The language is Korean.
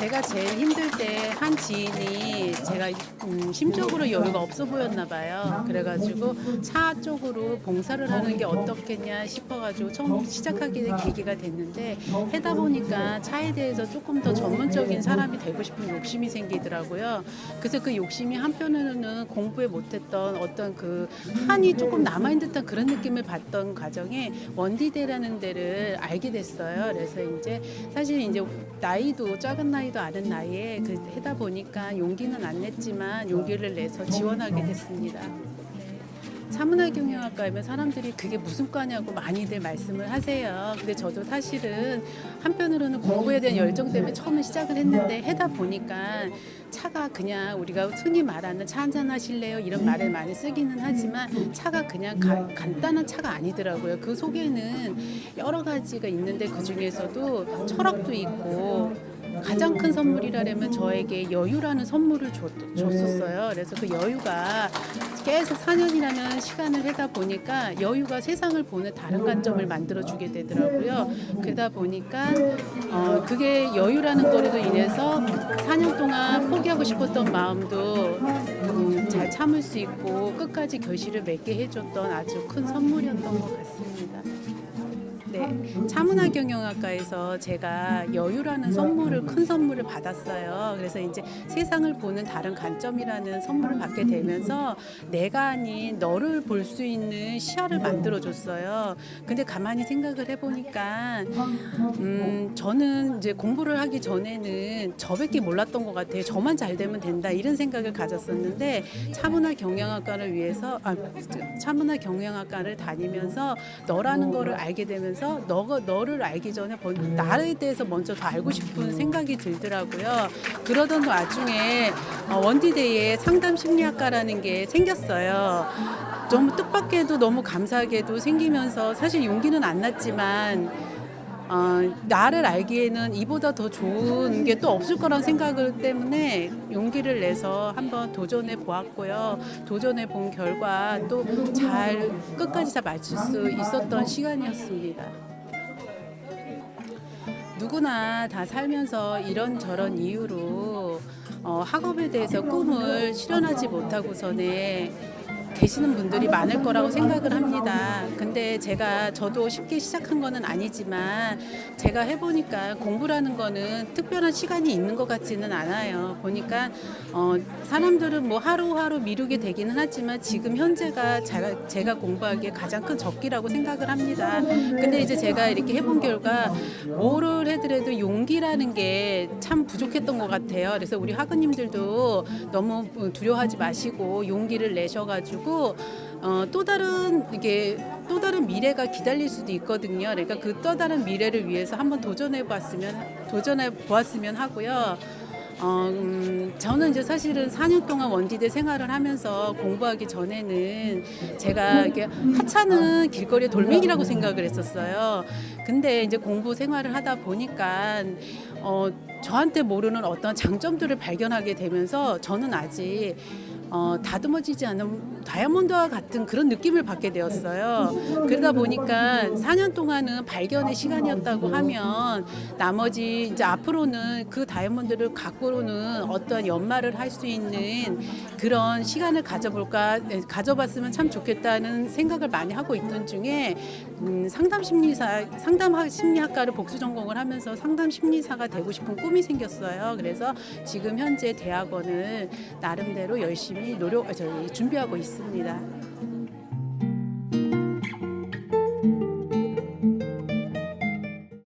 제가 제일 힘들 때 한 지인이 제가 음, 심적으로 여유가 없어 보였나 봐요. 그래가지고 차 쪽으로 봉사를 하는 게 어떻겠냐 싶어가지고 처음 시작하게 된 계기가 됐는데 해다 보니까 차에 대해서 조금 더 전문적인 사람이 되고 싶은 욕심이 생기더라고요. 그래서 그 욕심이 한편으로는 공부에 못했던 어떤 그 한이 조금 남아있는 듯한 그런 느낌을 받던 과정에 원디대라는 데를 알게 됐어요. 그래서 이제 사실 이제 나이도 작은 나이 도 아는 나이에 그 해다 보니까 용기는 안 냈지만 용기를 내서 지원하게 됐습니다. 차문화 경영학과이면 사람들이 그게 무슨 과냐고 많이들 말씀을 하세요. 근데 저도 사실은 한편으로는 공부에 대한 열정 때문에 처음에 시작을 했는데 해다 보니까 차가 그냥 우리가 흔히 말하는 차 한잔 하실래요? 이런 말을 많이 쓰기는 하지만 차가 그냥 가- 간단한 차가 아니더라고요. 그 속에는 여러 가지가 있는데 그 중에서도 철학도 있고 가장 큰 선물이라면 저에게 여유라는 선물을 줬, 줬었어요. 그래서 그 여유가 계속 4년이라는 시간을 하다 보니까 여유가 세상을 보는 다른 관점을 만들어 주게 되더라고요. 그러다 보니까 어, 그게 여유라는 거로 인해서 4년 동안 포기하고 싶었던 마음도 음, 잘 참을 수 있고 끝까지 결실을 맺게 해줬던 아주 큰 선물이었던 것 같습니다. 네, 차문화 경영학과에서 제가 여유라는 선물을 큰 선물을 받았어요. 그래서 이제 세상을 보는 다른 관점이라는 선물을 받게 되면서 내가 아닌 너를 볼 수 있는 시야를 만들어 줬어요. 근데 가만히 생각을 해보니까 음, 저는 이제 공부를 하기 전에는 저밖에 몰랐던 것 같아요. 저만 잘 되면 된다 이런 생각을 가졌었는데 차문화 경영학과를 위해서 아, 차문화 경영학과를 다니면서 너라는 거를 알게 되면서 너가 너를 알기 전에 번- 나에 대해서 먼저 더 알고 싶은 생각이 들더라고요. 그러던 와중에 어, 원디데이에 상담 심리학과라는 게 생겼어요. 너무 뜻밖에도 너무 감사하게도 생기면서 사실 용기는 안 났지만 어, 나를 알기에는 이보다 더 좋은 게 또 없을 거란 생각을 때문에 용기를 내서 한번 도전해 보았고요. 도전해 본 결과 또 잘 끝까지 잘 맞출 수 있었던 시간이었습니다. 누구나 다 살면서 이런저런 이유로 어, 학업에 대해서 꿈을 실현하지 못하고서는 계시는 분들이 많을 거라고 생각을 합니다. 근데 제가 저도 쉽게 시작한 거는 아니지만 제가 해보니까 공부라는 거는 특별한 시간이 있는 것 같지는 않아요. 보니까 어, 사람들은 뭐 하루하루 미루게 되기는 하지만 지금 현재가 제가, 제가 공부하기에 가장 큰 적기라고 생각을 합니다. 근데 이제 제가 이렇게 해본 결과 뭐를 해더라도 용기라는 게 참 부족했던 것 같아요. 그래서 우리 학우님들도 너무 두려워하지 마시고 용기를 내셔가지고 어, 또 다른 이게 또 다른 미래가 기다릴 수도 있거든요. 그러니까 그 또 다른 미래를 위해서 한번 도전해 봤으면 도전해 보았으면 하고요. 어, 음, 저는 이제 사실은 4년 동안 원디대 생활을 하면서 공부하기 전에는 제가 이게 하찮은 길거리의 돌멩이라고 생각을 했었어요. 근데 이제 공부 생활을 하다 보니까 어, 저한테 모르는 어떤 장점들을 발견하게 되면서 저는 아직 어, 다듬어지지 않은 다이아몬드와 같은 그런 느낌을 받게 되었어요. 그러다 보니까 4년 동안은 발견의 시간이었다고 하면 나머지 이제 앞으로는 그 다이아몬드를 갖고는 어떤 연말을 할 수 있는 그런 시간을 가져볼까 네, 가져봤으면 참 좋겠다는 생각을 많이 하고 있던 중에 음, 상담 심리사 상담 심리학과를 복수 전공을 하면서 상담 심리사가 되고 싶은 꿈이 생겼어요. 그래서 지금 현재 대학원을 나름대로 열심히 노력 아, 저기 준비하고 있습니다.